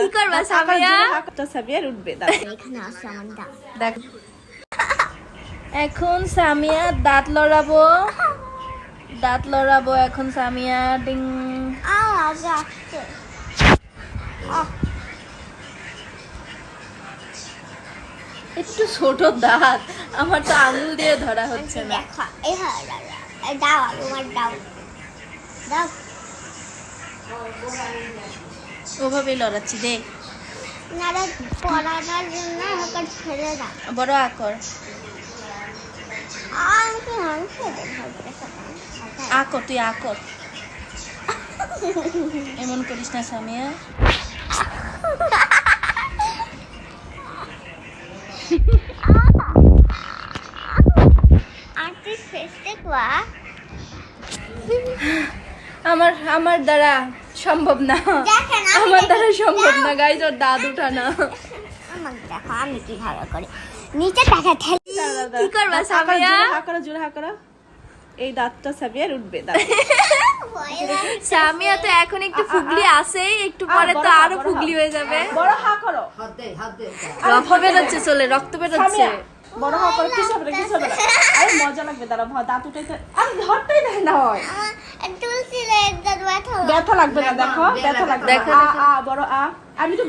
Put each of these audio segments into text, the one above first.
কি করবা সামিয়া তো সাবিয়ার উঠবে এখানে আসছে আমার দাঁত দেখ। এখন সামিয়া দাঁত লড়াবো। দাঁত লড়াবো এখন সামিয়া ডিং। আওয়াজ আসছে। একটু ছোট দাঁত আমার তো আঙুল দিয়ে ধরা হচ্ছে না। দেখো এই দাদা এই দাও তোমার দাও। দাও। ওভাবেই লড়াচ্ছি পড়ানোর জন্য ছেড়ে দাও। বড় আকর আকর তুই আকর এমন করিস না সামিয়া আমার আমার দ্বারা সম্ভব না। আমার দ্বারা সম্ভব না। গাইজ ওর দাঁত উঠানো আমাকে দেখো আমি কীভাবে করি। নিচে টাকা ঠেলে। দাঁড়া, দাঁড়া। কি করবা সামিয়া? জোরে জোরে হা এই দাঁতটা উঠবে। সামিয়া তো এখন একটু ফুগলি একটু পরে তো আরও ফুগলি হয়ে যাবে। বড় হা করো। রক্ত বেরোচ্ছে চলে রক্ত বেরোচ্ছে। বড় হা করো কিছু হবে না কিছু হবে না। আরে মজা লাগবে দাঁড়া ভয় দাঁত উঠাইতে আরে ধরতেই দেয় না হয়। ব্যথা লাগবে না দেখো ব্যথা লাগবে দেখো, আ আ বড় আ আমি তো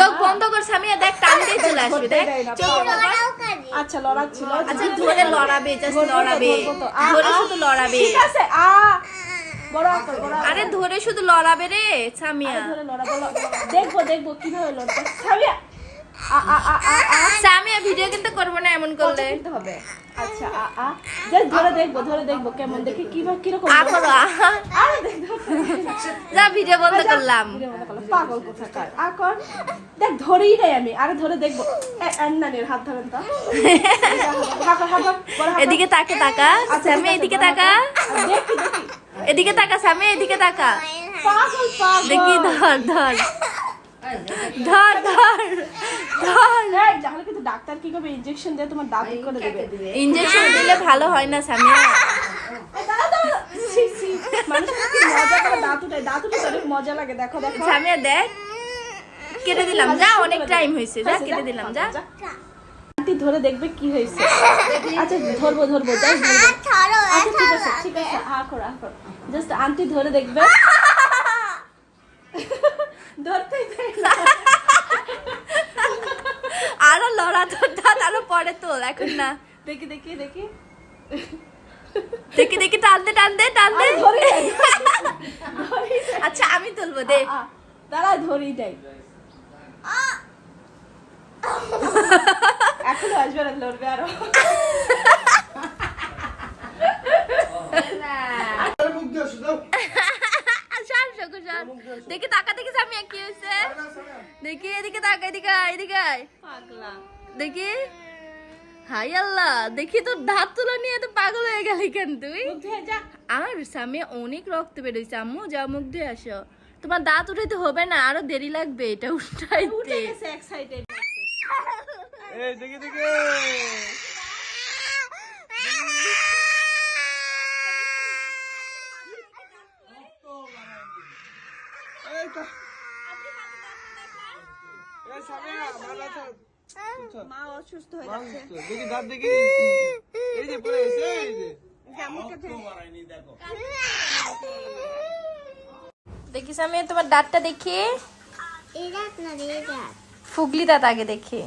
চোখ বন্ধ কর সামিয়া দেখ টান দিয়ে চলে আসবে দেখ। চোখ বন্ধ আচ্ছা লড়াচ্ছিল আচ্ছা ধরে লড়াবে জাস্ট লড়াবে। ধরে শুধু লড়াবে। ঠিক আছে আ আরে ধরে শুধু লড়াবে রে সামিয়া। দেখব দেখব কীভাবে লড়তে সাবিয়া আ আ আ আ আ। সামিয়া ভিডিও কিন্তু করব না এমন করলে। কিনতে হবে। আচ্ছা আ আ জাস্ট ধরে দেখব ধরে দেখব কেমন দেখি কীভাবে কীরকম আ করো আ। আরে দেখো। যা ভিডিও বন্ধ করলাম। পাগল কোথাকার। আ কর দেখ ধরেই দেয় আমি আরে ধরে দেখব। এ, আন্নানের হাত ধরেন তো। এদিকে তাকে তাকা আচ্ছা, সামিয়া এদিকে তাকা। দেখি দেখি। এদিকে তাকা সামিয়া এদিকে তাকা। পাগল পাগল। দেখি ধর ধর। ধর ধর ধর। তাহলে কিন্তু ডাক্তার কি করবে? ইনজেকশন দিয়ে তোমার দাঁত করে দেবে। ইনজেকশন দিলে ভালো হয় না সামিয়া? মজা লাগে দেখো দেখো। সামিয়া দেখ। কেটে দিলাম যা অনেক টাইম হয়েছে। যা কেটে দিলাম যা আন্টি ধরে দেখবে কি হয়েছে। আচ্ছা ধরবো ধরবো আচ্ছা ঠিক আছে ঠিক আছে করো করো। জাস্ট আন্টি ধরে দেখবে ধরতেই দেয় না। পরে তোল এখন না। দেখি দেখি দেখি। দেখি দেখি টান দে টান দে টান দে। আরে ধরেই দেয়, ধরেই দেয়। আচ্ছা আমি তুলবো দে। দাঁড়া ধরেই দেয় এখনও আসবে না লড়বে আরও। দেখি তাকা দেখি সামিয়া কি হয়েছে? দেখি এদিকে তাকা এদিকে এদিকে আয়। পাগলা। দেখি। হাই আল্লাহ দেখি তোর দাঁত তুলো নিয়ে তো পাগল হয়ে গেলি কেন তুই? আমার সামনে অনেক রক্ত বেরোইছে আম্মু যা মুখ ধুয়ে আসো। তোমার দাঁত উঠাইতে হবে না আরও দেরি লাগবে এটা উঠে উঠাইতে গেছে এক এই দেখি দেখি। এই তো। এই সামিয়া, ভালো আছো? মা অসুস্থ হয়ে যাচ্ছে। দেখি দাঁত দেখি। এই যে পড়ে গেছে এই যে। দেখি। সামিয়া তোমার দাঁতটা দেখি। ফুগলি দাঁত আগে দেখি।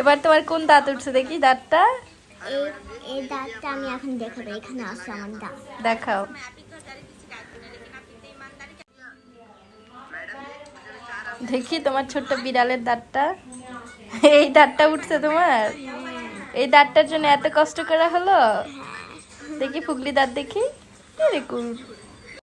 এবার তোমার কোন দাঁত উঠছে দেখি দাঁতটা? এই এই দাঁতটা আমি এখন দেখাবো এখানে আসছে আমার দাঁত। দেখাও। দেখি তোমার ছোট্ট বিড়ালের দাঁতটা। এই দাঁতটা উঠছে তোমার? এই দাঁতটার জন্য এত কষ্ট করা হলো? দেখি ফুগলি দাঁত দেখি।